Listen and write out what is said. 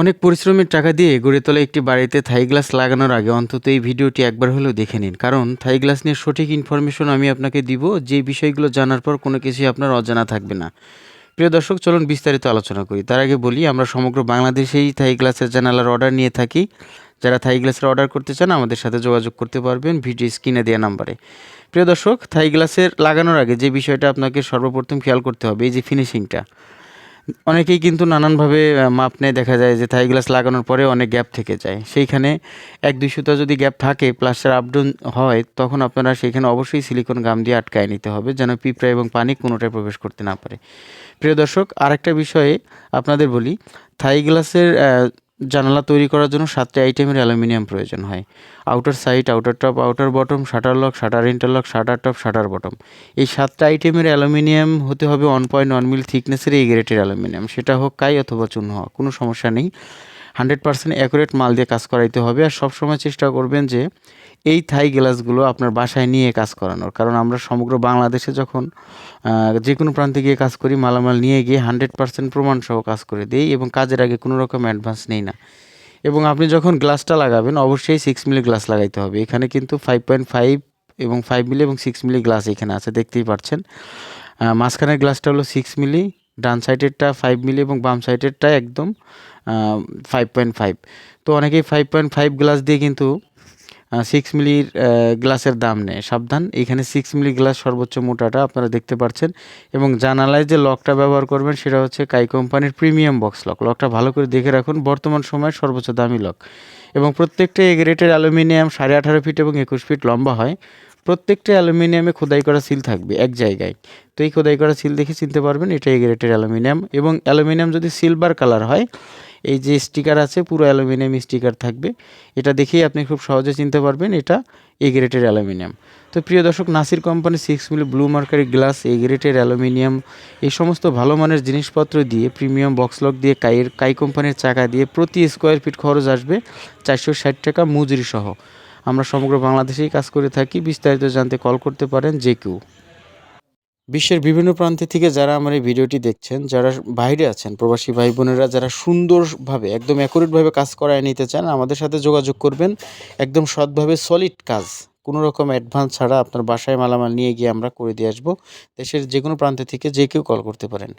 অনেক পরিশ্রমের টাকা দিয়ে গড়ে তোলা একটি বাড়িতে থাই গ্লাস লাগানোর আগে অন্তত এই ভিডিওটি একবার হলেও দেখে নিন। কারণ থাই গ্লাস নিয়ে সঠিক ইনফরমেশন আমি আপনাকে দিব, যে বিষয়গুলো জানার পর কোনো কিছুই আপনার অজানা থাকবে না। প্রিয় দর্শক, চলুন বিস্তারিত আলোচনা করি। তার আগে বলি, আমরা সমগ্র বাংলাদেশেই থাই গ্লাসের জানালার অর্ডার নিয়ে থাকি। যারা থাই গ্লাসের অর্ডার করতে চান, আমাদের সাথে যোগাযোগ করতে পারবেন ভিডিও স্ক্রিনে দেওয়া নাম্বারে প্রিয় দর্শক, থাই গ্লাসের লাগানোর আগে যে বিষয়টা আপনাকে সর্বপ্রথম খেয়াল করতে হবে, এই যে ফিনিশিংটা অনেকেই কিন্তু নানানভাবে মাপ নেয় দেখা যায় যে থাই গ্লাস লাগানোর পরে অনেক গ্যাপ থেকে যায়। সেইখানে এক দুই সুতা যদি গ্যাপ থাকে প্লাস্টার আপডাউন হয়, তখন আপনারা সেখানে অবশ্যই সিলিকন গাম দিয়ে আটকায় নিতে হবে, যেন পিঁপড়া এবং পানি কোনোটায় প্রবেশ করতে না পারে। প্রিয় দর্শক, আরেকটা বিষয়ে আপনাদের বলি থাই গ্লাসের জানালা তৈরি করার জন্য সাতটি আইটেমের অ্যালুমিনিয়াম প্রয়োজন হয়। Outer side outer top outer bottom shutter lock shutter interlock shutter top shutter bottom এই সাতটা আইটেমের অ্যালুমিনিয়াম হতে হবে ওয়ান পয়েন্ট ওয়ান মিল থিকনেসের এই গ্রেটের অ্যালুমিনিয়াম। সেটা হোক, কাই অথবা চুন হওয়া, কোনো সমস্যা নেই। হান্ড্রেড পার্সেন্ট অ্যাকুরেট মাল দিয়ে কাজ করাইতে হবে আর সবসময় চেষ্টা করবেন যে এই থাই গ্লাসগুলো আপনার বাসায় নিয়ে কাজ করানোর। কারণ আমরা সমগ্র বাংলাদেশে যখন যে কোনো প্রান্তে গিয়ে কাজ করি, মালামাল নিয়ে গিয়ে হান্ড্রেড পার্সেন্ট প্রমাণ সহ কাজ করে দিই এবং কাজের আগে কোনো রকম অ্যাডভান্স নেই না। এবং আপনি যখন গ্লাসটা লাগাবেন, অবশ্যই সিক্স মিলি গ্লাস লাগাইতে হবে। এখানে কিন্তু ফাইভ পয়েন্ট ফাইভ এবং ফাইভ মিলি এবং সিক্স মিলি গ্লাস এখানে আছে, দেখতেই পাচ্ছেন মাঝখানের গ্লাসটা হলো সিক্স মিলি ডান সাইডেরটা ফাইভ মিলি এবং বাম সাইডেরটা একদম ফাইভ পয়েন্ট ফাইভ তো অনেকেই ফাইভ পয়েন্ট ফাইভ গ্লাস দিয়ে কিন্তু সিক্স মিলির গ্লাসের দাম নেয়। সাবধান, এখানে সিক্স মিলি গ্লাস সর্বোচ্চ মোটাটা আপনারা দেখতে পাচ্ছেন এবং জানালায় যে লকটা ব্যবহার করবেন, সেটা হচ্ছে কাই কোম্পানির প্রিমিয়াম বক্স লক লকটা ভালো করে দেখে রাখুন, বর্তমান সময়ের সর্বোচ্চ দামি লক এবং প্রত্যেকটা এ গ্রেটের অ্যালুমিনিয়াম সাড়ে আঠারো ফিট এবং একুশ ফিট লম্বা হয়। প্রত্যেকটা অ্যালুমিনিয়ামে খোদাই করা সিল থাকবে এক জায়গায়। তো এই খোদাই করা সিল দেখে চিনতে পারবেন এটা এ গ্রেটের অ্যালুমিনিয়াম এবং অ্যালুমিনিয়াম যদি সিলভার কালার হয়, এই যে স্টিকার আছে, পুরো অ্যালুমিনিয়াম স্টিকার থাকবে। এটা দেখেই আপনি খুব সহজে চিনতে পারবেন এটা এ গ্রেটের অ্যালুমিনিয়াম। তো প্রিয় দর্শক, Nasir company six milli blue mercury glass A greater aluminium, এই সমস্ত ভালো মানের জিনিসপত্র দিয়ে প্রিমিয়াম বক্স লক দিয়ে কাইয়ের কাই কোম্পানির চাকা দিয়ে প্রতি স্কোয়ার ফিট খরচ আসবে চারশো ষাট টাকা মজুরি সহ আমরা সমগ্র বাংলাদেশেই কাজ করে থাকি। বিস্তারিত জানতে কল করতে পারেন যে কেউ বিশ্বের বিভিন্ন প্রান্ত থেকে যারা আমার এই ভিডিওটি দেখছেন, যারা বাইরে আছেন, প্রবাসী ভাই বোনেরা, যারা সুন্দরভাবে, একদম অ্যাকুরেটভাবে কাজ করায় নিতে চান, আমাদের সাথে যোগাযোগ করবেন। একদম সৎভাবে সলিড কাজ, কোনো রকম অ্যাডভান্স ছাড়া আপনার বাসায় মালামাল নিয়ে গিয়ে আমরা করে দিয়ে আসব। দেশের যে কোনো প্রান্ত থেকে যে কেউ কল করতে পারেন।